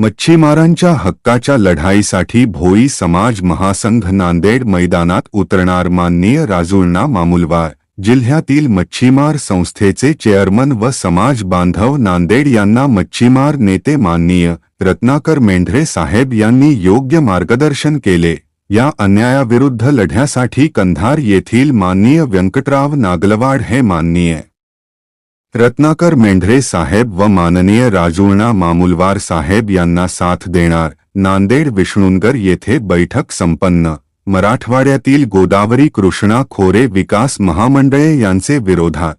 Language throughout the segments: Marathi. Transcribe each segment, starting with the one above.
मच्छीमारांच्या हक्काच्या लढाईसाठी भोई समाज महासंघ नांदेड मैदानात उतरणार माननीय राजुळणा मामुलवार. जिल्ह्यातील मच्छीमार संस्थेचे चेअरमन व समाज बांधव नांदेड यांना मच्छीमार नेते माननीय रत्नाकर मेंढरे साहेब यांनी योग्य मार्गदर्शन केले. या अन्यायाविरुद्ध लढ्यासाठी कंधार येथील माननीय व्यंकटराव नागलवाड हे माननीय. रत्नाकर मेंढरे साहेब व माननीय राजुळणा मामुलवार साहेब यांना साथ देणार. नांदेड विष्णुनगर येथे बैठक संपन्न. मराठवाड्यातील गोदावरी कृष्णा खोरे विकास महामंडळे यांचे विरोधात.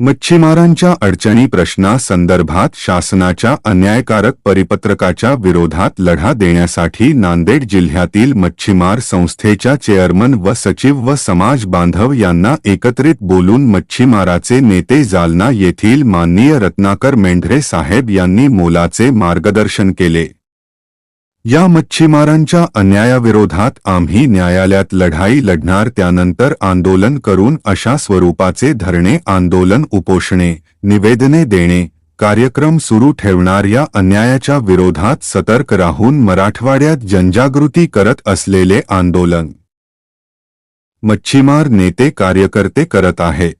मच्छीमारांच्या अडचणी प्रश्नासंदर्भात शासनाच्या अन्यायकारक परिपत्रकाच्या विरोधात लढा देण्यासाठी नांदेड जिल्ह्यातील मच्छीमार संस्थेच्या चेअरमन व सचिव व समाज बांधव यांना एकत्रित बोलून मच्छीमाराचे नेते जालना येथील माननीय रत्नाकर मेंढरे साहेब यांनी मोलाचे मार्गदर्शन केले. या मच्छीमारांच्या अन्यायाविरोधात आम्ही न्यायालयात लढाई लढणार त्यानंतर आंदोलन करून अशा स्वरूपाचे धरणे आंदोलन उपोषणे निवेदने देणे कार्यक्रम सुरू ठेवणार या अन्यायाच्या विरोधात सतर्क राहून मराठवाड्यात जनजागृती करत असलेले आंदोलन. मच्छीमार नेते कार्यकर्ते करत आहेत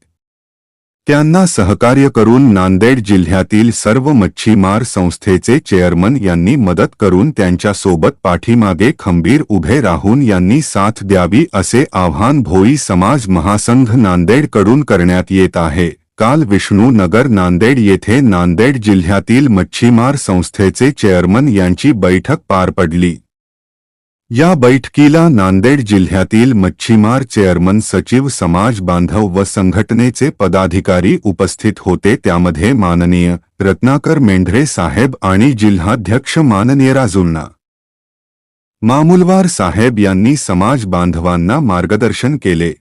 त्यांना सहकार्य करून नांदेड जिल्ह्यातील सर्व मच्छीमार संस्थेचे चेअरमन यांनी मदत करून त्यांच्यासोबत पाठीमागे खंबीर उभे राहून यांनी साथ द्यावी असे आव्हान भोई समाज महासंघ नांदेडकडून करण्यात येत आहे. काल विष्णू नगर नांदेड येथे नांदेड जिल्ह्यातील मच्छीमार संस्थेचे चेअरमन यांची बैठक पार पडली. या बैठकीला नांदेड जिल्ह्यातील मच्छीमार चेअरमन सचिव समाज बांधव व संघटनेचे पदाधिकारी उपस्थित होते. त्यामध्ये माननीय रत्नाकर मेंढरे साहेब आणि जिल्हाध्यक्ष माननीय राजुलना. मामुलवार साहेब यांनी समाज बांधवांना मार्गदर्शन केले.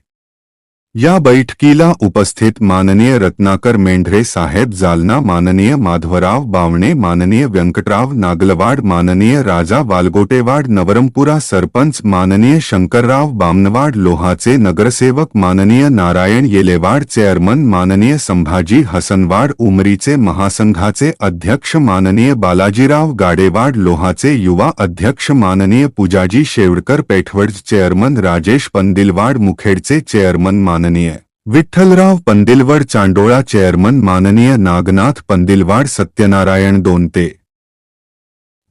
या बैठकीला उपस्थित माननीय रत्नाकर मेंढरे साहेब जालना, माननीय माधवराव बावणे, माननीय व्यंकटराव नागलवाड, माननीय राजा वालगोटेवाड नवरमपुरा सरपंच माननीय शंकरराव बामनवाड, लोहाचे नगरसेवक माननीय नारायण येलेवाड, चेअरमन माननीय संभाजी हसनवाड, उमरीचे महासंघाचे अध्यक्ष माननीय बालाजीराव गाडेवाड, लोहाचे युवा अध्यक्ष माननीय पूजाजी शेवडकर, पेठवड चेअरमन राजेश पंदिलवाड, मुखेडचे चेअरमन माननीय विठ्ठलराव पंदिलवड चांडोळा चेअरमन माननीय नागनाथ पंदिलवाड सत्यनारायण दोनते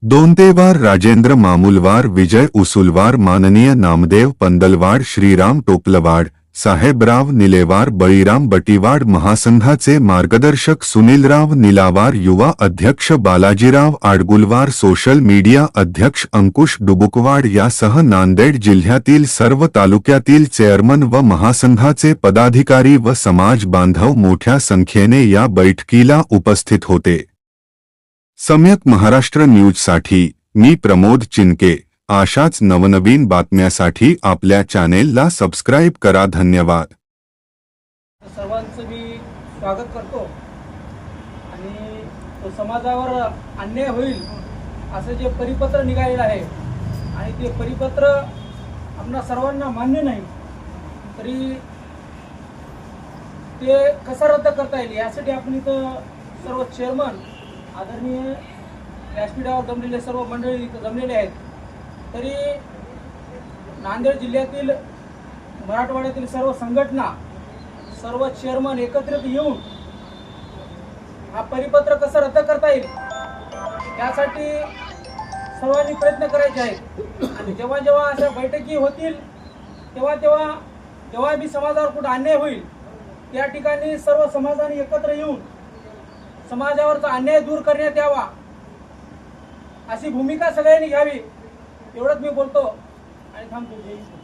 दोनतेवार राजेंद्र मामुलवार विजय उसुलवार माननीय नामदेव पंदलवाड श्रीराम टोपलवाड साहेबराव निलेवार बळीराम बटीवाड महासंघाचे मार्गदर्शक सुनीलराव निलावार युवा अध्यक्ष बालाजीराव आडगुलवार सोशल मीडिया अध्यक्ष अंकुश डुबुकवाड यासह नांदेड जिल्ह्यातील सर्व तालुक्यातील चेअरमन व महासंघाचे पदाधिकारी व समाज बांधव मोठ्या संख्येने या बैठकीला उपस्थित होते. सम्यक महाराष्ट्र न्यूजसाठी मी प्रमोद चिनके. अशाच नवनवीन बातम्यासाठी आपल्या चॅनेलला सबस्क्राईब करा धन्यवाद. सर्वांचं मी स्वागत करतो. आणि तो समाजावर अन्याय होईल असं जे परिपत्र निघालेलं आहे आणि ते परिपत्र आपणा सर्वांना मान्य नाही तरी ते कसं रद्द करता येईल यासाठी आपण इथं सर्व चेअरमन आदरणीय व्यासपीठावर जमलेले सर्व मंडळी इथं जमलेले आहेत. तरी नांदेड जिल्ह्यातील मराठवाड्यातील सर्व संघटना सर्व चेअरमन एकत्रित येऊन हा परिपत्र कसं रद्द करता येईल त्यासाठी सर्वांनी प्रयत्न करायचे आहेत. आणि जेव्हा जेव्हा अशा बैठकी होतील तेव्हा तेव्हा जेव्हा बी समाजावर कुठं अन्याय होईल त्या ठिकाणी सर्व समाजाने एकत्र येऊन समाजावरचा अन्याय दूर करण्यात यावा अशी भूमिका सगळ्यांनी घ्यावी. एवढंच मी बोलतो आणि थांबतो.